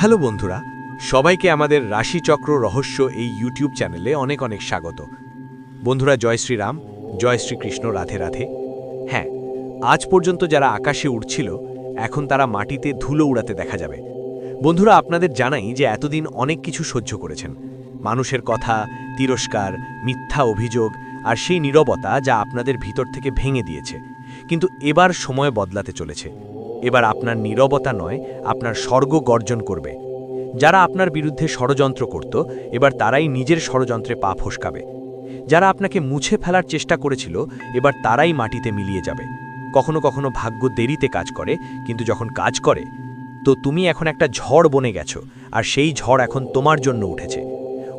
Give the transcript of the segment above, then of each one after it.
Hello বন্ধুরা, সবাইকে আমাদের রাশিচক্র রহস্য এই ইউটিউব চ্যানেলে অনেক অনেক স্বাগত। বন্ধুরা, জয় শ্রীরাম, জয় শ্রীকৃষ্ণ, রাধে রাধে। হ্যাঁ আজ পর্যন্ত যারা আকাশে উড়ছিল, এখন তারা মাটিতে ধুলো উড়াতে দেখা যাবে। বন্ধুরা, আপনাদের জানাই যে এতদিন অনেক কিছু সহ্য করেছেন। মানুষের কথা, তিরস্কার, মিথ্যা অভিযোগ আর সেই নীরবতা যা আপনাদের ভিতর থেকে ভেঙে দিয়েছে। কিন্তু এবার সময় বদলাতে চলেছে। এবার আপনার নীরবতা নয়, আপনার স্বর্গ গর্জন করবে। যারা আপনার বিরুদ্ধে ষড়যন্ত্র করত, এবার তারাই নিজের ষড়যন্ত্রে পা ফসকাবে। যারা আপনাকে মুছে ফেলার চেষ্টা করেছিল, এবার তারাই মাটিতে মিলিয়ে যাবে। কখনো কখনো ভাগ্য দেরিতে কাজ করে, কিন্তু যখন কাজ করে, তো তুমি এখন একটা ঝড় বনে গেছো, আর সেই ঝড় এখন তোমার জন্য উঠেছে।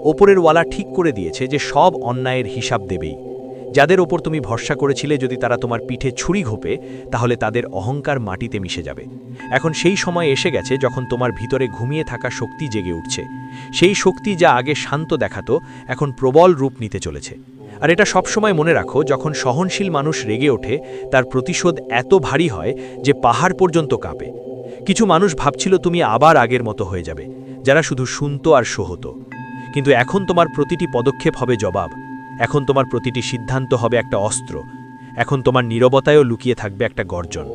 ওপরের ওয়ালা ঠিক করে দিয়েছে যে সব অন্যায়ের হিসাব দেবেই। যাদের ওপর তুমি ভরসা করেছিলে যদি তারা তোমার পিঠে ছুরি ঘোপে, তাহলে তাদের অহংকার মাটিতে মিশে যাবে। এখন সেই সময় এসে গেছে যখন তোমার ভিতরে ঘুমিয়ে থাকা শক্তি জেগে উঠছে। সেই শক্তি যা আগে শান্ত দেখাতো, এখন প্রবল রূপ নিতে চলেছে। আর এটা সবসময় মনে রাখো, যখন সহনশীল মানুষ রেগে ওঠে, তার প্রতিশোধ এত ভারী হয় যে পাহাড় পর্যন্ত কাঁপে। কিছু মানুষ ভাবছিল তুমি আবার আগের মতো হয়ে যাবে, যারা শুধু শুনতো আর সহতো কিন্তু এখন তোমার প্রতিটি পদক্ষেপ হবে জবাব। এখন তোমার প্রতিটি সিদ্ধান্ত হবে একটা অস্ত্র। এখন তোমার নীরবতায়ও লুকিয়ে থাকবে একটা গর্জন।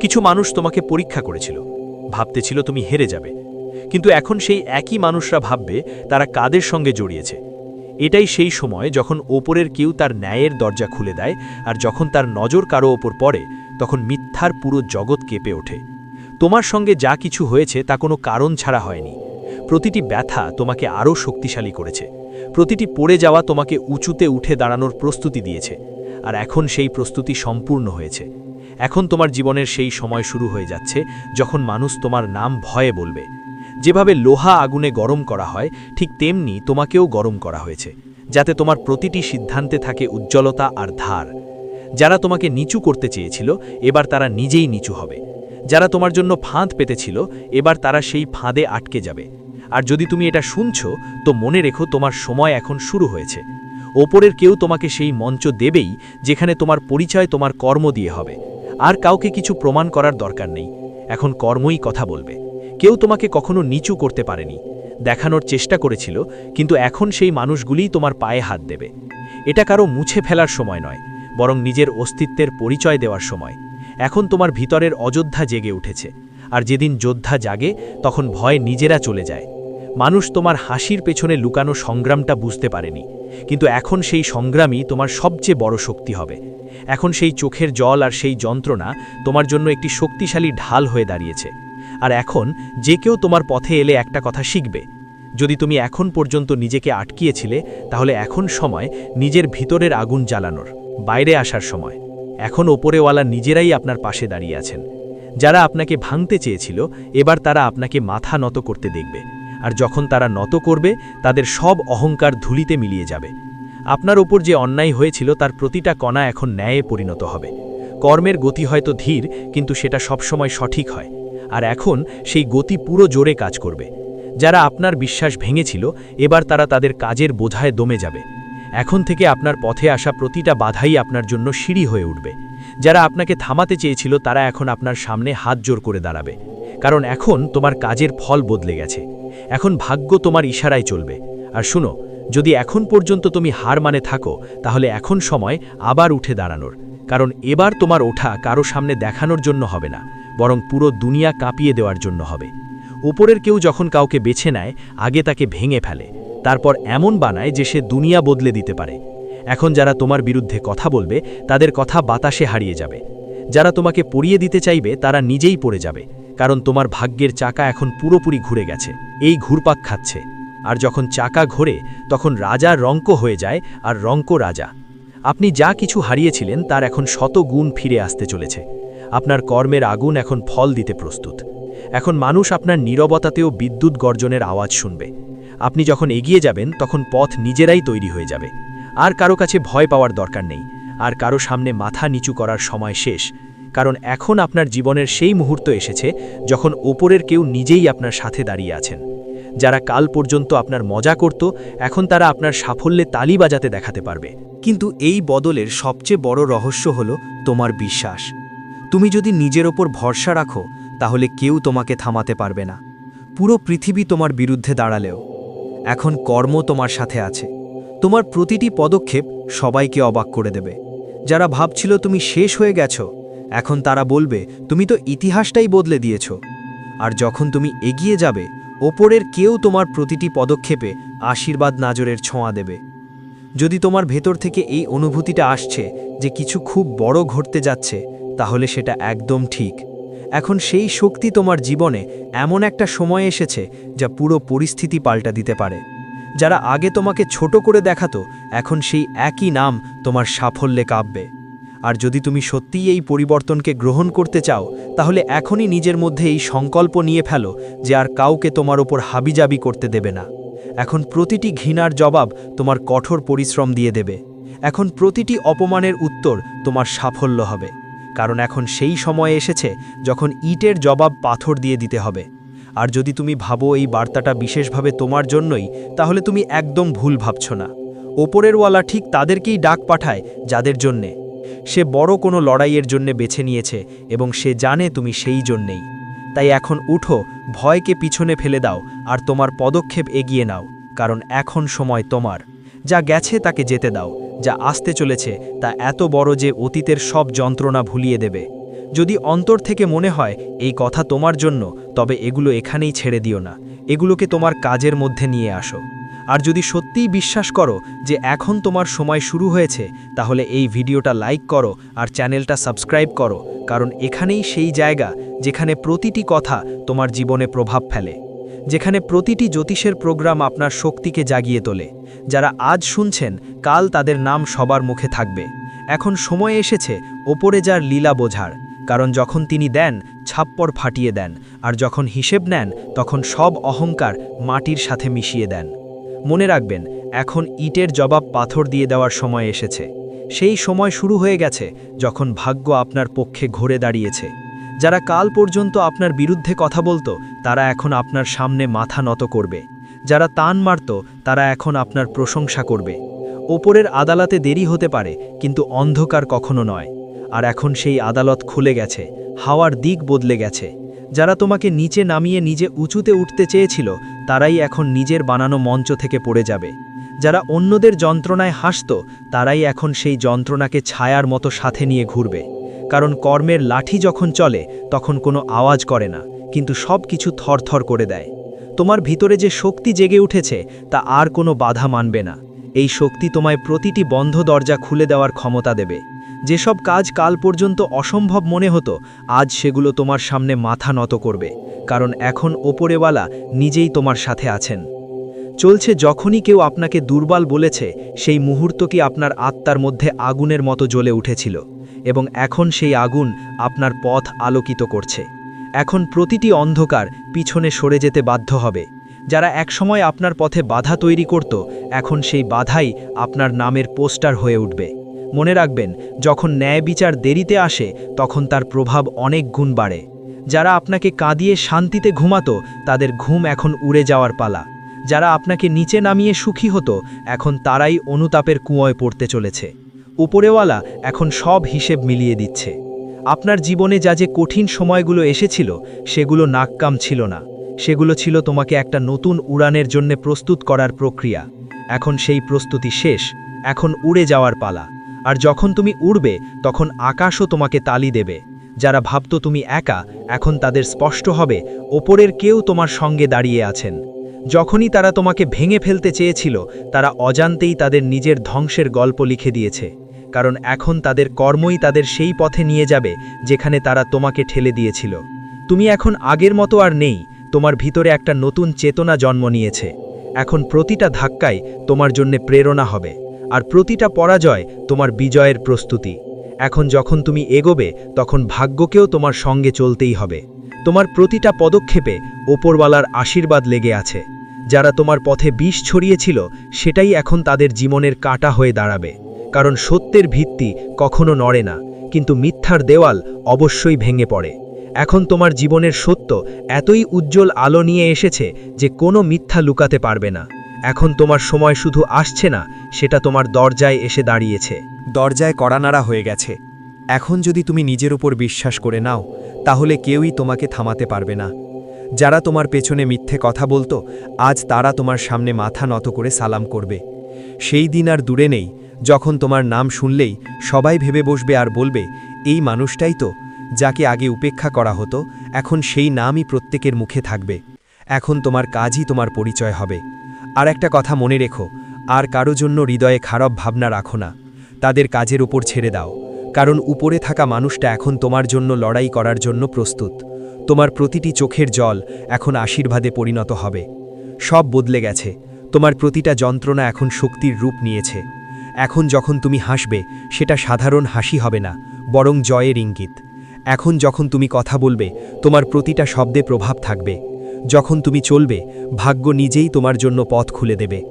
কিছু মানুষ তোমাকে পরীক্ষা করেছিল। ভাবতেছিল তুমি হেরে যাবে। কিন্তু এখন সেই একই মানুষরা ভাববে, তারা কাদের সঙ্গে জড়িয়েছে। এটাই সেই সময় যখন ওপরের কেউ তার ন্যায়ের দরজা খুলে দেয়, আর যখন তার নজর কারও ওপর পড়ে, তখন মিথ্যার পুরো জগৎ কেঁপে ওঠে। তোমার সঙ্গে যা কিছু হয়েছে, তা কোনো কারণ ছাড়া হয়নি। প্রতিটি ব্যথা তোমাকে আরও শক্তিশালী করেছে। প্রতিটি পড়ে যাওয়া তোমাকে উঁচুতে উঠে দাঁড়ানোর প্রস্তুতি দিয়েছে, আর এখন সেই প্রস্তুতি সম্পূর্ণ হয়েছে। এখন তোমার জীবনের সেই সময় শুরু হয়ে যাচ্ছে, যখন মানুষ তোমার নাম ভয়ে বলবে। যেভাবে লোহা আগুনে গরম করা হয়, ঠিক তেমনি তোমাকেও গরম করা হয়েছে, যাতে তোমার প্রতিটি সিদ্ধান্তে থাকে উজ্জ্বলতা আর ধার। যারা তোমাকে নিচু করতে চেয়েছিল, এবার তারা নিজেই নিচু হবে। যারা তোমার জন্য ফাঁদ পেতেছিল, এবার তারা সেই ফাঁদে আটকে যাবে। আর যদি তুমি এটা শুনছো, তো মনে রেখো তোমার সময় এখন শুরু হয়েছে। ওপরের কেউ তোমাকে সেই মঞ্চ দেবেই, যেখানে তোমার পরিচয়, তোমার কর্ম দিয়ে হবে। আর কাউকে কিছু প্রমাণ করার দরকার নেই। এখন কর্মই কথা বলবে। কেউ তোমাকে কখনো নিচু করতে পারেনি। দেখানোর চেষ্টা করেছিল, কিন্তু এখন সেই মানুষগুলিই তোমার পায়ে হাত দেবে। এটা কারও মুছে ফেলার সময় নয়, বরং নিজের অস্তিত্বের পরিচয় দেওয়ার সময়। এখন তোমার ভিতরের অযোধ্যা জেগে উঠেছে। আর যেদিন যোদ্ধা জাগে, তখন ভয় নিজেরা চলে যায়। মানুষ তোমার হাসির পেছনে লুকানো সংগ্রামটা বুঝতে পারেনি। কিন্তু এখন সেই সংগ্রামই তোমার সবচেয়ে বড় শক্তি হবে। এখন সেই চোখের জল আর সেই যন্ত্রণা তোমার জন্য একটি শক্তিশালী ঢাল হয়ে দাঁড়িয়েছে। আর এখন যে কেউ তোমার পথে এলে একটা কথা শিখবে। যদি তুমি এখন পর্যন্ত নিজেকে আটকিয়েছিলে, তাহলে এখন সময় নিজের ভিতরের আগুন জ্বালানোর, বাইরে আসার সময়। এখন ওপরেওয়ালা নিজেরাই আপনার পাশে দাঁড়িয়ে আছেন। যারা আপনাকে ভাঙতে চেয়েছিল, এবার তারা আপনাকে মাথা নত করতে দেখবে। আর যখন তারা নত করবে, তাদের সব অহংকার ধুলিতে মিলিয়ে যাবে। আপনার ওপর যে অন্যায় হয়েছিল, তার প্রতিটা কণা এখন ন্যায়ে পরিণত হবে। কর্মের গতি হয়তো ধীর, কিন্তু সেটা সবসময় সঠিক হয়। আর এখন সেই গতি পুরো জোরে কাজ করবে। যারা আপনার বিশ্বাস ভেঙেছিল, এবার তারা তাদের কাজের বোঝায় দমে যাবে। এখন থেকে আপনার পথে আসা প্রতিটা বাধাই আপনার জন্য সিঁড়ি হয়ে উঠবে। যারা আপনাকে থামাতে চেয়েছিল, তারা এখন আপনার সামনে হাত জোর করে দাঁড়াবে। কারণ এখন তোমার কাজের ফল বদলে গেছে। এখন ভাগ্য তোমার ইশারায় চলবে। আর শুনো, যদি এখন পর্যন্ত তুমি হার মানে থাকো, তাহলে এখন সময় আবার উঠে দাঁড়ানোর। কারণ এবার তোমার ওঠা কারও সামনে দেখানোর জন্য হবে না, বরং পুরো দুনিয়া কাঁপিয়ে দেওয়ার জন্য হবে। উপরের কেউ যখন কাউকে বেছে নেয়, আগে তাকে ভেঙে ফেলে, তারপর এমন বানায় যে সে দুনিয়া বদলে দিতে পারে। এখন যারা তোমার বিরুদ্ধে কথা বলবে, তাদের কথা বাতাসে হারিয়ে যাবে। যারা তোমাকে পড়িয়ে দিতে চাইবে, তারা নিজেই পড়ে যাবে। কারণ তোমার ভাগ্যের চাকা এখন পুরোপুরি ঘুরে গেছে। এই ঘুরপাক খাচ্ছে। আর যখন চাকা ঘোরে, তখন রাজা রঙ্ক হয়ে যায় আর রঙ্ক রাজা। আপনি যা কিছু হারিয়েছিলেন, তার এখন শত গুণ ফিরে আসতে চলেছে। আপনার কর্মের আগুন এখন ফল দিতে প্রস্তুত। এখন মানুষ আপনার নীরবতাতেও বিদ্যুৎ গর্জনের আওয়াজ শুনবে। আপনি যখন এগিয়ে যাবেন, তখন পথ নিজেরাই তৈরি হয়ে যাবে। আর কারও কাছে ভয় পাওয়ার দরকার নেই। আর কারও সামনে মাথা নিচু করার সময় শেষ। কারণ এখন আপনার জীবনের সেই মুহূর্ত এসেছে যখন ওপরের কেউ নিজেই আপনার সাথে দাঁড়িয়ে আছেন। যারা কাল পর্যন্ত আপনার মজা করত, এখন তারা আপনার সাফল্যে তালি বাজাতে দেখাতে পারবে। কিন্তু এই বদলের সবচেয়ে বড় রহস্য হল তোমার বিশ্বাস। তুমি যদি নিজের ওপর ভরসা রাখো, তাহলে কেউ তোমাকে থামাতে পারবে না। পুরো পৃথিবী তোমার বিরুদ্ধে দাঁড়ালেও। এখন কর্ম তোমার সাথে আছে। তোমার প্রতিটি পদক্ষেপ সবাইকে অবাক করে দেবে। যারা ভাবছিল তুমি শেষ হয়ে গেছো এখন তারা বলবে, তুমি তো ইতিহাসটাই বদলে দিয়েছ। আর যখন তুমি এগিয়ে যাবে, ওপরের কেউ তোমার প্রতিটি পদক্ষেপে আশীর্বাদ নাজরের ছোঁয়া দেবে। যদি তোমার ভেতর থেকে এই অনুভূতিটা আসছে যে কিছু খুব বড় ঘটতে যাচ্ছে, তাহলে সেটা একদম ঠিক। এখন সেই শক্তি তোমার জীবনে এমন একটা সময় এসেছে যা পুরো পরিস্থিতি পাল্টা দিতে পারে। যারা আগে তোমাকে ছোট করে দেখাতো, এখন সেই একই নাম তোমার সাফল্যে কাঁপবে। আর যদি তুমি সত্যিই এই পরিবর্তনকে গ্রহণ করতে চাও, তাহলে এখনই নিজের মধ্যে এই সংকল্প নিয়ে ফেলো যে আর কাউকে তোমার ওপর হাবিজাবি করতে দেবে না। এখন প্রতিটি ঘৃণার জবাব তোমার কঠোর পরিশ্রম দিয়ে দেবে। এখন প্রতিটি অপমানের উত্তর তোমার সাফল্য হবে। কারণ এখন সেই সময় এসেছে যখন ইটের জবাব পাথর দিয়ে দিতে হবে। আর যদি তুমি ভাবো এই বার্তাটা বিশেষভাবে তোমার জন্যই, তাহলে তুমি একদম ভুল ভাবছ না। ওপরেরওয়ালা ঠিক তাদেরকেই ডাক পাঠায় যাদের জন্যে। সে বড় কোনো লড়াইয়ের জন্য বেছে নিয়েছে এবং সে জানে তুমি সেই জন্যেই। তাই এখন উঠো, ভয়কে পিছনে ফেলে দাও আর তোমার পদক্ষেপ এগিয়ে নাও, কারণ এখন সময় তোমার। যা গেছে তাকে যেতে দাও, যা আসতে চলেছে তা এত বড় যে অতীতের সব যন্ত্রণা ভুলিয়ে দেবে। যদি অন্তর থেকে মনে হয় এই কথা তোমার জন্য, তবে এগুলো এখানেই ছেড়ে দিও না, এগুলোকে তোমার কাজের মধ্যে নিয়ে আসো। আর যদি সত্যিই বিশ্বাস করো যে এখন তোমার সময় শুরু হয়েছে, তাহলে এই ভিডিওটা লাইক করো আর চ্যানেলটা সাবস্ক্রাইব করো, কারণ এখানেই সেই জায়গা যেখানে প্রতিটি কথা তোমার জীবনে প্রভাব ফেলে, যেখানে প্রতিটি জ্যোতিষের প্রোগ্রাম আপনার শক্তিকে জাগিয়ে তোলে। যারা আজ শুনছেন, কাল তাদের নাম সবার মুখে থাকবে। এখন সময় এসেছে ওপরে যার লীলা বোঝার, কারণ যখন তিনি দেন, ছাপ্পর ফাটিয়ে দেন, আর যখন হিসেব নেন, তখন সব অহংকার মাটির সাথে মিশিয়ে দেন। মনে রাখবেন, এখন ইটের জবাব পাথর দিয়ে দেওয়ার সময় এসেছে। সেই সময় শুরু হয়ে গেছে যখন ভাগ্য আপনার পক্ষে ঘুরে দাঁড়িয়েছে। যারা কাল পর্যন্ত আপনার বিরুদ্ধে কথা বলতো, তারা এখন আপনার সামনে মাথা নত করবে। যারা তান মারত, তারা এখন আপনার প্রশংসা করবে। ওপরের আদালতে দেরি হতে পারে, কিন্তু অন্ধকার কখনো নয়। আর এখন সেই আদালত খুলে গেছে, হাওয়ার দিক বদলে গেছে। যারা তোমাকে নিচে নামিয়ে নিজে উঁচুতে উঠতে চেয়েছিল তারাই এখন নিজের বানানো মঞ্চ থেকে পড়ে যাবে। যারা অন্যদের যন্ত্রণায় হাসত, তারাই এখন সেই যন্ত্রণাকে ছায়ার মতো সাথে নিয়ে ঘুরবে। কারণ কর্মের লাঠি যখন চলে, তখন কোনো আওয়াজ করে না, কিন্তু সব কিছু থরথর করে দেয়। তোমার ভিতরে যে শক্তি জেগে উঠেছে, তা আর কোনো বাধা মানবে না। এই শক্তি তোমায় প্রতিটি বন্ধ দরজা খুলে দেওয়ার ক্ষমতা দেবে। যেসব কাজ কাল পর্যন্ত অসম্ভব মনে হতো, আজ সেগুলো তোমার সামনে মাথা নত করবে, কারণ এখন ওপরেওয়ালা নিজেই তোমার সাথে আছেন। চলছে যখনই কেউ আপনাকে দুর্বল বলেছে, সেই মুহূর্ত কি আপনার আত্মার মধ্যে আগুনের মতো জ্বলে উঠেছিল, এবং এখন সেই আগুন আপনার পথ আলোকিত করছে। এখন প্রতিটি অন্ধকার পিছনে সরে যেতে বাধ্য হবে। যারা একসময় আপনার পথে বাধা তৈরি করত, এখন সেই বাধাই আপনার নামের পোস্টার হয়ে উঠবে। মনে রাখবেন, যখন ন্যায় বিচার দেরিতে আসে, তখন তার প্রভাব অনেক গুণ বাড়ে। যারা আপনাকে কাঁদিয়ে শান্তিতে ঘুমাতো, তাদের ঘুম এখন উড়ে যাওয়ার পালা। যারা আপনাকে নিচে নামিয়ে সুখী হতো, এখন তারাই অনুতাপের কুঁয়োয় পড়তে চলেছে। উপরেওয়ালা এখন সব হিসেব মিলিয়ে দিচ্ছে। আপনার জীবনে যা যে কঠিন সময়গুলো এসেছিল, সেগুলো নাককাম ছিল না। সেগুলো ছিল তোমাকে একটা নতুন উড়ানের জন্য প্রস্তুত করার প্রক্রিয়া। এখন সেই প্রস্তুতি শেষ, এখন উড়ে যাওয়ার পালা। আর যখন তুমি উড়বে, তখন আকাশও তোমাকে তালি দেবে। যারা ভাবত তুমি একা, এখন তাদের স্পষ্ট হবে, ওপরের কেউ তোমার সঙ্গে দাঁড়িয়ে আছেন। যখনই তারা তোমাকে ভেঙে ফেলতে চেয়েছিল, তারা অজান্তেই তাদের নিজের ধ্বংসের গল্প লিখে দিয়েছে। কারণ এখন তাদের কর্মই তাদের সেই পথে নিয়ে যাবে, যেখানে তারা তোমাকে ঠেলে দিয়েছিল। তুমি এখন আগের মতো আর নেই, তোমার ভিতরে একটা নতুন চেতনা জন্ম নিয়েছে। এখন প্রতিটা ধাক্কায় তোমার জন্য প্রেরণা হবে। আর প্রতিটা পরাজয় তোমার বিজয়ের প্রস্তুতি। এখন যখন তুমি এগোবে, তখন ভাগ্যকেও তোমার সঙ্গে চলতেই হবে। তোমার প্রতিটা পদক্ষেপে ওপরওয়ালার আশীর্বাদ লেগে আছে। যারা তোমার পথে বিষ ছড়িয়েছিল, সেটাই এখন তাদের জীবনের কাটা হয়ে দাঁড়াবে। কারণ সত্যের ভিত্তি কখনো নড়ে না, কিন্তু মিথ্যার দেওয়াল অবশ্যই ভেঙে পড়ে। এখন তোমার জীবনের সত্য এতই উজ্জ্বল আলো নিয়ে এসেছে যে কোনো মিথ্যা লুকাতে পারবে না। এখন তোমার সময় শুধু আসছে না, সেটা তোমার দরজায় এসে দাঁড়িয়েছে। দরজায় কড়ানাড়া হয়ে গেছে। এখন যদি তুমি নিজের উপর বিশ্বাস করে নাও, তাহলে কেউই তোমাকে থামাতে পারবে না। যারা তোমার পেছনে মিথ্যে কথা বলতো, আজ তারা তোমার সামনে মাথা নত করে সালাম করবে। সেই দিন আর দূরে নেই, যখন তোমার নাম শুনলেই সবাই ভেবে বসবে আর বলবে, এই মানুষটাই তো, যাকে আগে উপেক্ষা করা হতো, এখন সেই নামই প্রত্যেকের মুখে থাকবে। এখন তোমার কাজই তোমার পরিচয় হবে। আর একটা কথা মনে রেখো, আর কারও জন্য হৃদয়ে খারাপ ভাবনা রাখো না। তাদের কাজের উপর ছেড়ে দাও। কারণ উপরে থাকা মানুষটা এখন তোমার জন্য লড়াই করার জন্য প্রস্তুত। তোমার প্রতিটি চোখের জল এখন আশীর্বাদে পরিণত হবে। সব বদলে গেছে। তোমার প্রতিটা যন্ত্রণা এখন শক্তির রূপ নিয়েছে। এখন যখন তুমি হাসবে, সেটা সাধারণ হাসি হবে না, বরং জয়ের ইঙ্গিত। এখন যখন তুমি কথা বলবে, তোমার প্রতিটা শব্দে প্রভাব থাকবে। যখন তুমি চলবে, ভাগ্য নিজেই তোমার জন্য পথ খুলে দেবে।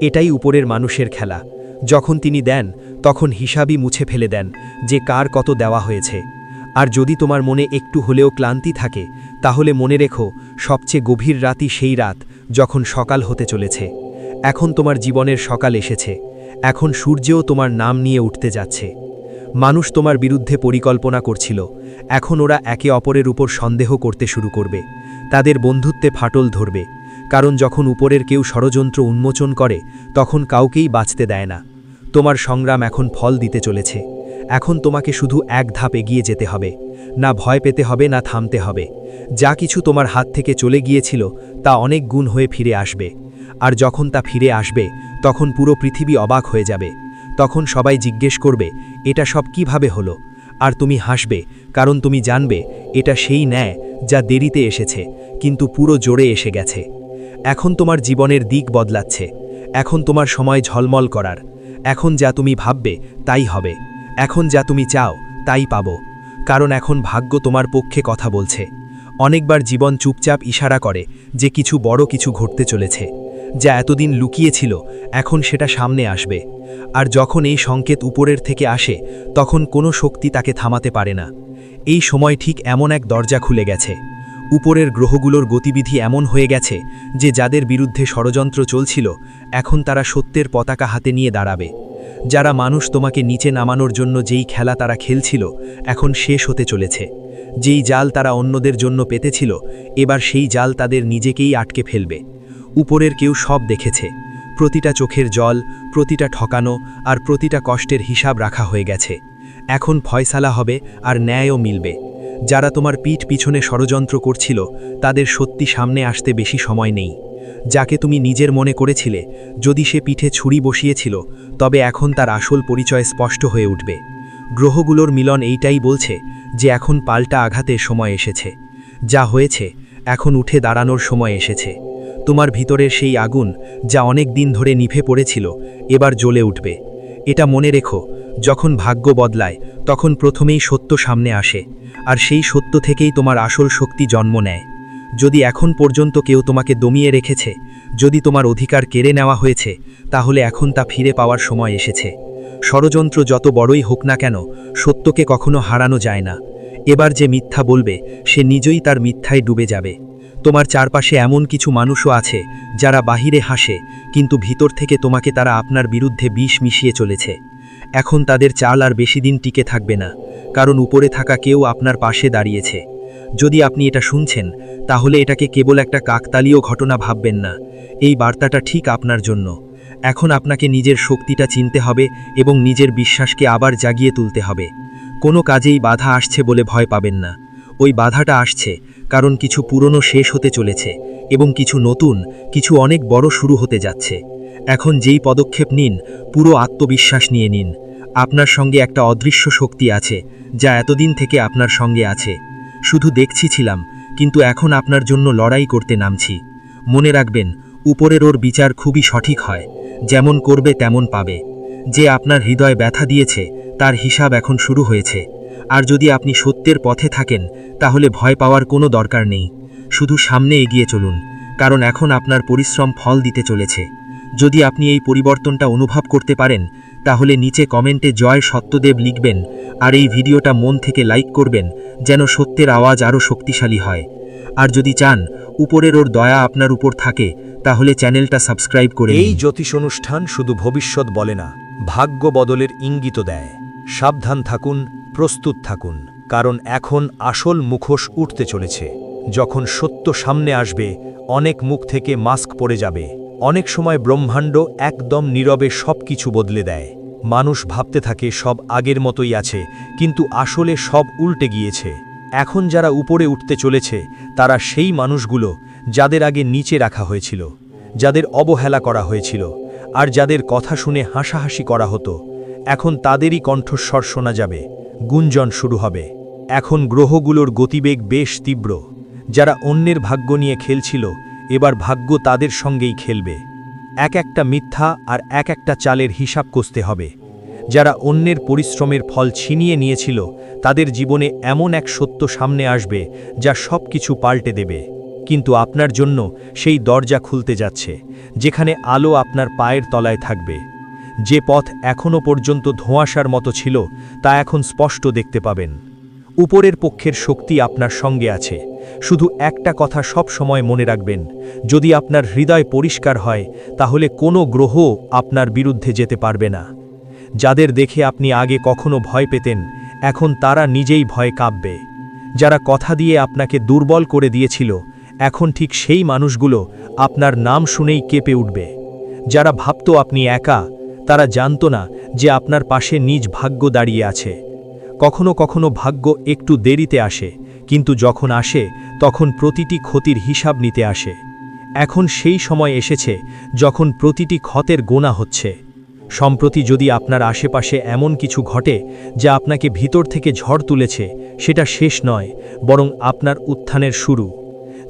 এটাই উপরের মানুষের খেলা। যখন তিনি দেন, তখন হিসাবই মুছে ফেলে দেন যে কার কত দেওয়া হয়েছে। আর যদি তোমার মনে একটু হলেও ক্লান্তি থাকে, তাহলে মনে রেখো, সবচেয়ে গভীর রাতই সেই রাত যখন সকাল হতে চলেছে। এখন তোমার জীবনের সকাল এসেছে। এখন সূর্যও তোমার নাম নিয়ে উঠতে যাচ্ছে। মানুষ তোমার বিরুদ্ধে পরিকল্পনা করছিল। এখন ওরা একে অপরের উপর সন্দেহ করতে শুরু করবে। তাদের বন্ধুত্বে ফাটল ধরবে। কারণ যখন উপরের কেউ ষড়যন্ত্র উন্মোচন করে, তখন কাউকেই বাঁচতে দেয় না। তোমার সংগ্রাম এখন ফল দিতে চলেছে। এখন তোমাকে শুধু এক ধাপ এগিয়ে যেতে হবে। না ভয় পেতে হবে, না থামতে হবে। যা কিছু তোমার হাত থেকে চলে গিয়েছিল, তা অনেক গুণ হয়ে ফিরে আসবে। আর যখন তা ফিরে আসবে, তখন পুরো পৃথিবী অবাক হয়ে যাবে। তখন সবাই জিজ্ঞেস করবে, এটা সব কীভাবে হলো? আর তুমি হাসবে, কারণ তুমি জানবে, এটা সেই ন্যায় যা দেরিতে এসেছে, কিন্তু পুরো জোরে এসে গেছে। এখন তোমার জীবনের দিক বদলাচ্ছে। এখন তোমার সময় ঝলমল করার। এখন যা তুমি ভাববে, তাই হবে। এখন যা তুমি চাও, তাই পাবো। কারণ এখন ভাগ্য তোমার পক্ষে কথা বলছে। অনেকবার জীবন চুপচাপ ইশারা করে যে কিছু বড় কিছু ঘটতে চলেছে। যা এতদিন লুকিয়েছিল, এখন সেটা সামনে আসবে। আর যখন এই সংকেত উপরের থেকে আসে, তখন কোনো শক্তি তাকে থামাতে পারে না। এই সময় ঠিক এমন এক দরজা খুলে গেছে। উপরের গ্রহগুলোর গতিবিধি এমন হয়ে গেছে যে যাদের বিরুদ্ধে ষড়যন্ত্র চলছিল, এখন তারা সত্যের পতাকা হাতে নিয়ে দাঁড়াবে। যারা মানুষ তোমাকে নিচে নামানোর জন্য যেই খেলা তারা খেলছিল, এখন শেষ হতে চলেছে। যেই জাল তারা অন্যদের জন্য পেতেছিল, এবার সেই জাল তাদের নিজেকেই আটকে ফেলবে। উপরের কেউ সব দেখেছে। প্রতিটা চোখের জল, প্রতিটা ঠকানো আর প্রতিটা কষ্টের হিসাব রাখা হয়ে গেছে। এখন ফয়সালা হবে আর ন্যায়ও মিলবে। যারা তোমার পিঠ পিছনে ষড়যন্ত্র করছিল, তাদের সত্যি সামনে আসতে বেশি সময় নেই। যাকে তুমি নিজের মনে করেছিলে, যদি সে পিঠে ছুরি বসিয়েছিল, তবে এখন তার আসল পরিচয় স্পষ্ট হয়ে উঠবে। গ্রহগুলোর মিলন এইটাই বলছে যে এখন পাল্টা আঘাতে সময় এসেছে। যা হয়েছে, এখন উঠে দাঁড়ানোর সময় এসেছে। তোমার ভিতরের সেই আগুন যা অনেক দিন ধরে নিভে পড়েছিল, এবার জ্বলে উঠবে। এটা মনে রেখো, যখন ভাগ্য বদলায়, তখন প্রথমেই সত্য সামনে আসে, আর সেই সত্য থেকেই তোমার আসল শক্তি জন্ম নেয়। যদি এখন পর্যন্ত কেউ তোমাকে দমিয়ে রেখেছে, যদি তোমার অধিকার কেড়ে নেওয়া হয়েছে, তাহলে এখন তা ফিরে পাওয়ার সময় এসেছে। ষড়যন্ত্র যত বড়ই হোক না কেন, সত্যকে কখনো হারানো যায় না। এবার যে মিথ্যা বলবে, সে নিজেই তার মিথ্যায় ডুবে যাবে। তোমার চারপাশে এমন কিছু মানুষও আছে, যারা বাহিরে হাসে, কিন্তু ভিতর থেকে তোমাকে তারা আপনার বিরুদ্ধে বিষ মিশিয়ে চলেছে। এখন তাদের চাল আর বেশি দিন টিকে থাকবে না, কারণ উপরে থাকা কেউ আপনার পাশে দাঁড়িয়েছে। যদি আপনি এটা শুনছেন, তাহলে এটাকে কেবল একটা কাকতালীয় ঘটনা ভাববেন না। এই বার্তাটা ঠিক আপনার জন্য। এখন আপনাকে নিজের শক্তিটা চিনতে হবে এবং নিজের বিশ্বাসকে আবার জাগিয়ে তুলতে হবে। কোনো কাজেই বাধা আসছে বলে ভয় পাবেন না। ওই বাধাটা আসছে, কারণ কিছু পুরনো শেষ হতে চলেছে এবং কিছু নতুন, কিছু অনেক বড় শুরু হতে যাচ্ছে। এখন যেই পদক্ষেপ নিন, পুরো আত্মবিশ্বাস নিয়ে নিন। আপনার সঙ্গে একটা অদৃশ্য শক্তি আছে, যা এতদিন থেকে আপনার সঙ্গে আছে। শুধু দেখছি ছিলাম, কিন্তু এখন আপনার জন্য লড়াই করতে নামছি। মনে রাখবেন, উপরের ওর বিচার খুবই সঠিক হয়, যেমন করবে তেমন পাবে। যে আপনার হৃদয় ব্যথা দিয়েছে, তার হিসাব এখন শুরু হয়েছে। আর যদি আপনি সত্যের পথে থাকেন তাহলে ভয় পাওয়ার কোনো দরকার নেই। শুধু সামনে এগিয়ে চলুন কারণ এখন আপনার পরিশ্রম ফল দিতে চলেছে। যদি আপনি এই পরিবর্তনটা অনুভব করতে পারেন তাহলে নিচে কমেন্টে জয় সত্যদেব লিখবেন আর এই ভিডিওটা মন থেকে লাইক করবেন যেন সত্যের আওয়াজ আরও শক্তিশালী হয়। আর যদি চান উপরের ওর দয়া আপনার উপর থাকে তাহলে চ্যানেলটা সাবস্ক্রাইব করে এই জ্যোতিষ অনুষ্ঠান শুধু ভবিষ্যৎ বলে না ভাগ্য বদলের ইঙ্গিত দেয়। সাবধান থাকুন প্রস্তুত থাকুন, কারণ এখন আসল মুখোশ উঠতে চলেছে। যখন সত্য সামনে আসবে, অনেক মুখ থেকে মাস্ক পড়ে যাবে। অনেক সময় ব্রহ্মাণ্ড একদম নীরবে সব কিছু বদলে দেয়। মানুষ ভাবতে থাকে সব আগের মতোই আছে, কিন্তু আসলে সব উল্টে গিয়েছে। এখন যারা উপরে উঠতে চলেছে, তারা সেই মানুষগুলো যাদের আগে নিচে রাখা হয়েছিল, যাদের অবহেলা করা হয়েছিল, আর যাদের কথা শুনে হাসাহাসি করা হতো। এখন তাদেরই কণ্ঠস্বর শোনা যাবে। গুঞ্জন শুরু হবে। এখন গ্রহগুলোর গতিবেগ বেশ তীব্র। যারা অন্যের ভাগ্য নিয়ে খেলছিল, এবার ভাগ্য তাদের সঙ্গেই খেলবে। এক একটা মিথ্যা আর এক একটা চালের হিসাব কষতে হবে। যারা অন্যের পরিশ্রমের ফল ছিনিয়ে নিয়েছিল, তাদের জীবনে এমন এক সত্য সামনে আসবে, যা সব কিছু পাল্টে দেবে। কিন্তু আপনার জন্য সেই দরজা খুলতে যাচ্ছে, যেখানে আলো আপনার পায়ের তলায় থাকবে। যে পথ এখনও পর্যন্ত ধোঁয়াশার মতো ছিল, তা এখন স্পষ্ট দেখতে পাবেন। উপরের পক্ষের শক্তি আপনার সঙ্গে আছে। শুধু একটা কথা সব সময় মনে রাখবেন, যদি আপনার হৃদয় পরিষ্কার হয়, তাহলে কোনো গ্রহ আপনার বিরুদ্ধে যেতে পারবে না। যাদের দেখে আপনি আগে কখনো ভয় পেতেন, এখন তারা নিজেই ভয় কাঁপবে। যারা কথা দিয়ে আপনাকে দুর্বল করে দিয়েছিল, এখন ঠিক সেই মানুষগুলো আপনার নাম শুনেই কেঁপে উঠবে। যারা ভাবত আপনি একা তারা জানত না যে আপনার পাশে নিজ ভাগ্য দাঁড়িয়ে আছে। কখনো কখনো ভাগ্য একটু দেরিতে আসে, কিন্তু যখন আসে, তখন প্রতিটি ক্ষতির হিসাব নিতে আসে। এখন সেই সময় এসেছে যখন প্রতিটি ক্ষতের গোনা হচ্ছে। সম্প্রতি যদি আপনার আশেপাশে এমন কিছু ঘটে যা আপনাকে ভিতর থেকে ঝড় তুলেছে, সেটা শেষ নয়, বরং আপনার উত্থানের শুরু।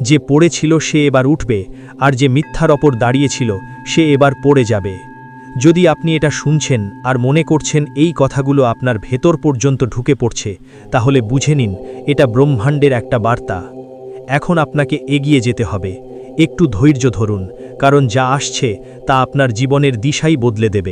যে পড়েছিল সে এবার উঠবে, আর যে মিথ্যার ওপর দাঁড়িয়েছিল, সে এবার পড়ে যাবে। যদি আপনি এটা শুনছেন আর মনে করছেন এই কথাগুলো আপনার ভেতর পর্যন্ত ঢুকে পড়ছে, তাহলে বুঝে নিন, এটা ব্রহ্মাণ্ডের একটা বার্তা। এখন আপনাকে এগিয়ে যেতে হবে। একটু ধৈর্য ধরুন, কারণ যা আসছে তা আপনার জীবনের দিশাই বদলে দেবে।